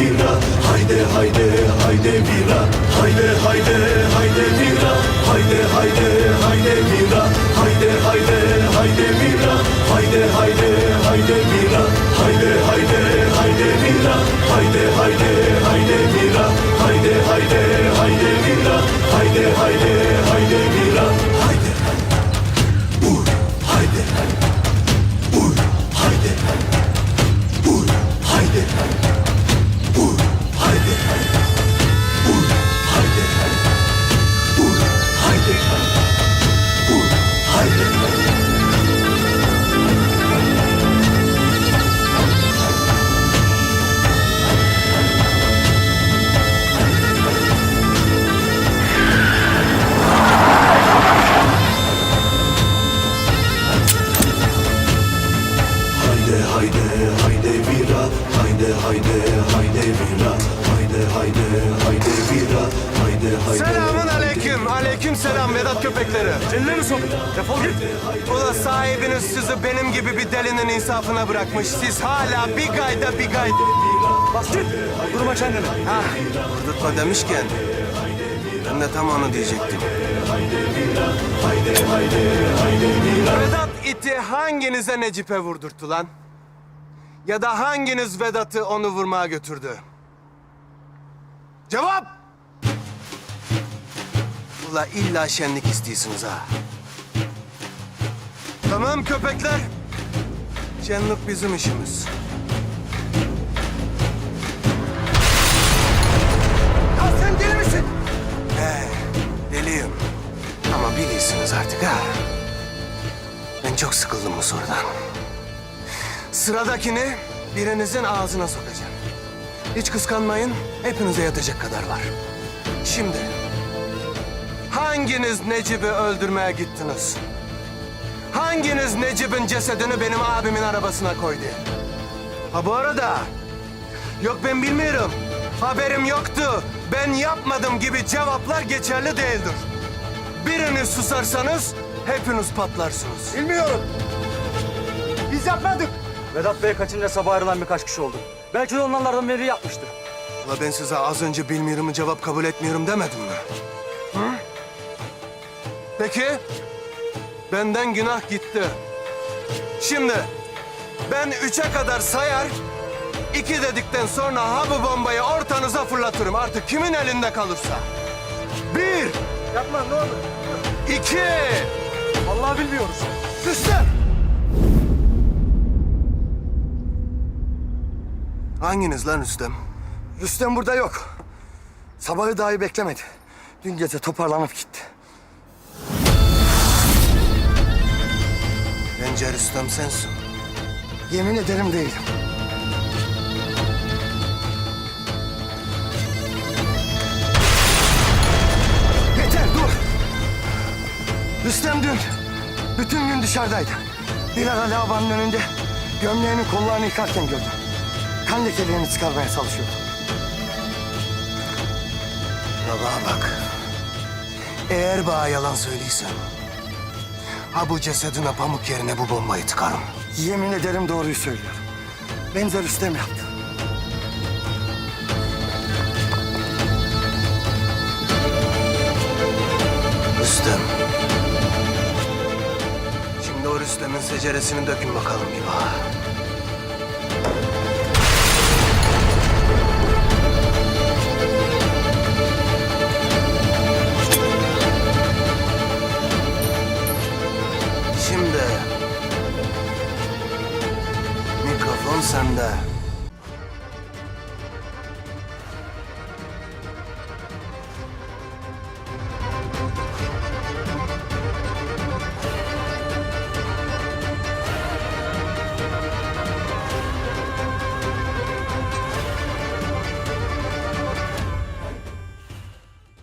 Mira Vedat köpekleri. Seninle mi sohbet? Defol git. Ula sahibiniz sizi benim gibi bir delinin insafına bırakmış. Siz hala bir gayda bir gayda. Bas git. Durma kendini. Ha, vurdurtma demişken ben de tam onu diyecektim. Vedat iti hanginize Necip'e vurdurttu lan? Ya da hanginiz Vedat'ı onu vurmaya götürdü? Cevap! Ula illa şenlik istiyorsunuz ha. Tamam köpekler. Şenlik bizim işimiz. Ya sen deli misin? He, deliyim. Ama biliyorsunuz artık ha. Ben çok sıkıldım bu sorudan. Sıradakini birinizin ağzına sokacağım. Hiç kıskanmayın, hepinize yatacak kadar var. Şimdi, hanginiz Necip'i öldürmeye gittiniz? Hanginiz Necip'in cesedini benim abimin arabasına koydu? Ha bu arada, yok ben bilmiyorum, haberim yoktu, ben yapmadım gibi cevaplar geçerli değildir. Biriniz susarsanız hepiniz patlarsınız. Bilmiyorum. Biz yapmadık. Vedat Bey kaçınca sabah ayrılan birkaç kişi oldu. Belki de onlardan biri yapmıştır. Ula ben size az önce bilmiyorum'u cevap kabul etmiyorum demedim mi? Peki, benden günah gitti. Şimdi ben üçe kadar sayar, iki dedikten sonra ha bu bombayı ortanıza fırlatırım. Artık kimin elinde kalırsa. Bir, Yapma ne olur. iki, Vallahi bilmiyoruz. Rüstem! Hanginiz lan Rüstem? Rüstem burada yok. Sabahı dahi beklemedi. Dün gece toparlanıp gitti. Bence Rüstem sensin. Yemin ederim değilim. Yeter dur. Rüstem dün bütün gün dışarıdaydı. Bir ara lavabanın önünde gömleğinin kollarını yıkarken gördüm. Kan lekelerini çıkarmaya çalışıyordu. Baba bak. Eğer bana yalan söylüyorsan... ...ha bu cesedine pamuk yerine bu bombayı tıkarım. Yemin ederim doğruyu söylüyor. Benzer Rüstem yaptı. Rüstem. Şimdi o Rüstem'in seceresini dökün bakalım bir bak. sende.